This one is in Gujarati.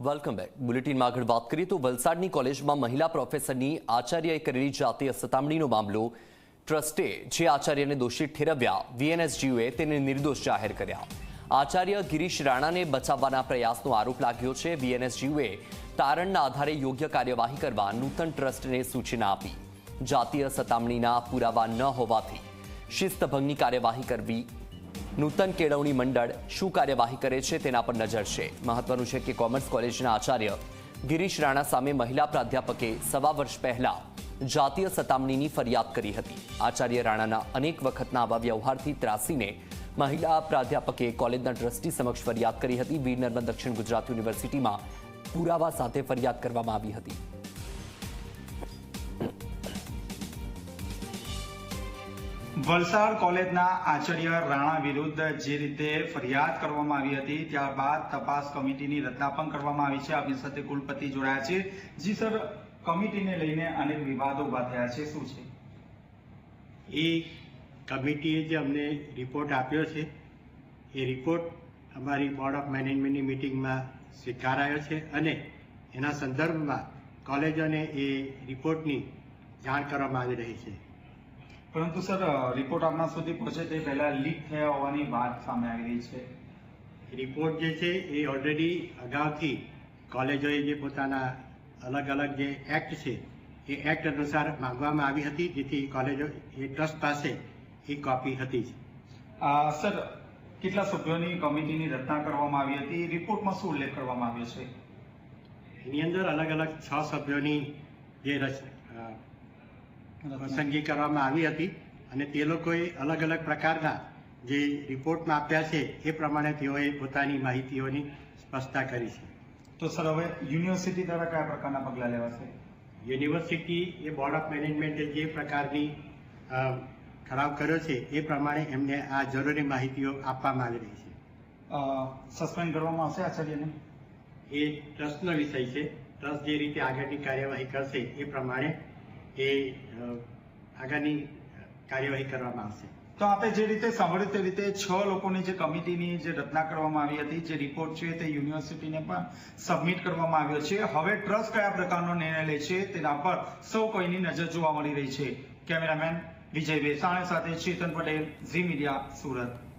વેલકમ બેક બુલેટિનમાં આગળ વાત કરીએ તો વલસાડની કોલેજમાં મહિલા પ્રોફેસરની આચાર્યએ કરેલી જાતીય સતામણીનો મામલો. ટ્રસ્ટે જે આચાર્યને દોષિત ઠેરવ્યા વીએનએસજીયુએ તેને નિર્દોષ જાહેર કર્યા. આચાર્ય ગિરીશ રાણાને બચાવવાના પ્રયાસનો આરોપ લાગ્યો છે. વીએનએસજીયુએ તારણના આધારે યોગ્ય કાર્યવાહી કરવા નૂતન ટ્રસ્ટને સૂચના આપી. જાતીય સતામણીના પુરાવા ન હોવાથી શિસ્તભંગની કાર્યવાહી કરવી નૂતન કેળવણી મંડળ શું કાર્યવાહી કરે છે તેના પર નજર છે. મહત્વનું છે કે કોમર્સ કોલેજના આચાર્ય ગિરીશ રાણા સામે મહિલા પ્રાધ્યાપકે સવા વર્ષ પહેલા જાતીય સતામણીની ફરિયાદ કરી હતી. આચાર્ય રાણાના અનેક વખતના આવા વ્યવહારથી ત્રાસીને મહિલા પ્રાધ્યાપકે કોલેજના ટ્રસ્ટી સમક્ષ ફરિયાદ કરી હતી. વીર નર્મદ દક્ષિણ ગુજરાત યુનિવર્સિટીમાં પુરાવા સાથે ફરિયાદ કરવામાં આવી હતી. વલસાડ કોલેજના આચાર્ય રાણા વિરુદ્ધ જે રીતે ફરિયાદ કરવામાં આવી હતી, ત્યારબાદ તપાસ કમિટીની રચના પણ કરવામાં આવી છે. આપની સાથે કુલપતિ જોડાયા છે. જી સર, કમિટીને લઈને અનેક વિવાદો ઊભા થયા છે. શું છે? એ કમિટીએ જે અમને રિપોર્ટ આપ્યો છે, એ રિપોર્ટ અમારી બોર્ડ ઓફ મેનેજમેન્ટની મિટિંગમાં સ્વીકારાયો છે અને એના સંદર્ભમાં કોલેજોને એ રિપોર્ટની જાણ કરવામાં આવી રહી છે. પરંતુ સર રિપોર્ટ આપના સુધી પહોંચે તે પહેલા લીક થયા હોવાની વાત સામે આવી રહી છે. રિપોર્ટ જે છે એ ઓલરેડી અગાઉથી કોલેજોએ જે પોતાના અલગ અલગ જે એક્ટ છે એ એક્ટ અનુસાર માંગવામાં આવી હતી જેથી કોલેજો એ ટ્રસ્ટ પાસે એ કોપી હતી સર કેટલા સભ્યોની કમિટીની રચના કરવામાં આવી હતી? રિપોર્ટમાં શું ઉલ્લેખ કરવામાં આવ્યો છે? એની અંદર અલગ અલગ છ સભ્યોની જે રચ અ, પસંદગી કરવામાં આવી હતી અને તે લોકોએ અલગ અલગ પ્રકારના જે રિપોર્ટમાં આપ્યા છે એ પ્રમાણે તેઓએ પોતાની માહિતીઓની સ્પષ્ટતા કરી છે. તો સર હવે યુનિવર્સિટી દ્વારા કયા પ્રકારના પગલાં લેવાશે? યુનિવર્સિટી એ બોર્ડ ઓફ મેનેજમેન્ટે જે પ્રકારની ખરાબ ઠરાવ કર્યો છે એ પ્રમાણે એમને આ જરૂરી માહિતીઓ આપવામાં આવી રહી છે. સસ્પેન્ડ કરવામાં આવશે આચાર્યને? એ ટ્રસ્ટનો વિષય છે. ટ્રસ્ટ જે રીતે આગળની કાર્યવાહી કરશે એ પ્રમાણે એ આગળની કાર્યવાહી કરવામાં આવશે. તો આપે જે રીતે સાંભળ્યું તે રીતે છ લોકોની જે કમિટીની જે રચના કરવામાં આવી હતી, જે રિપોર્ટ છે તે યુનિવર્સિટીને પણ સબમિટ કરવામાં આવ્યો છે. હવે ટ્રસ્ટ કયા પ્રકારનો નિર્ણય લે છે તેના પર સૌ કોઈની નજર જોવા મળી રહી છે. કેમેરામેન વિજય વેસાણી સાથે ચેતન પટેલ, ઝી મીડિયા, સુરત.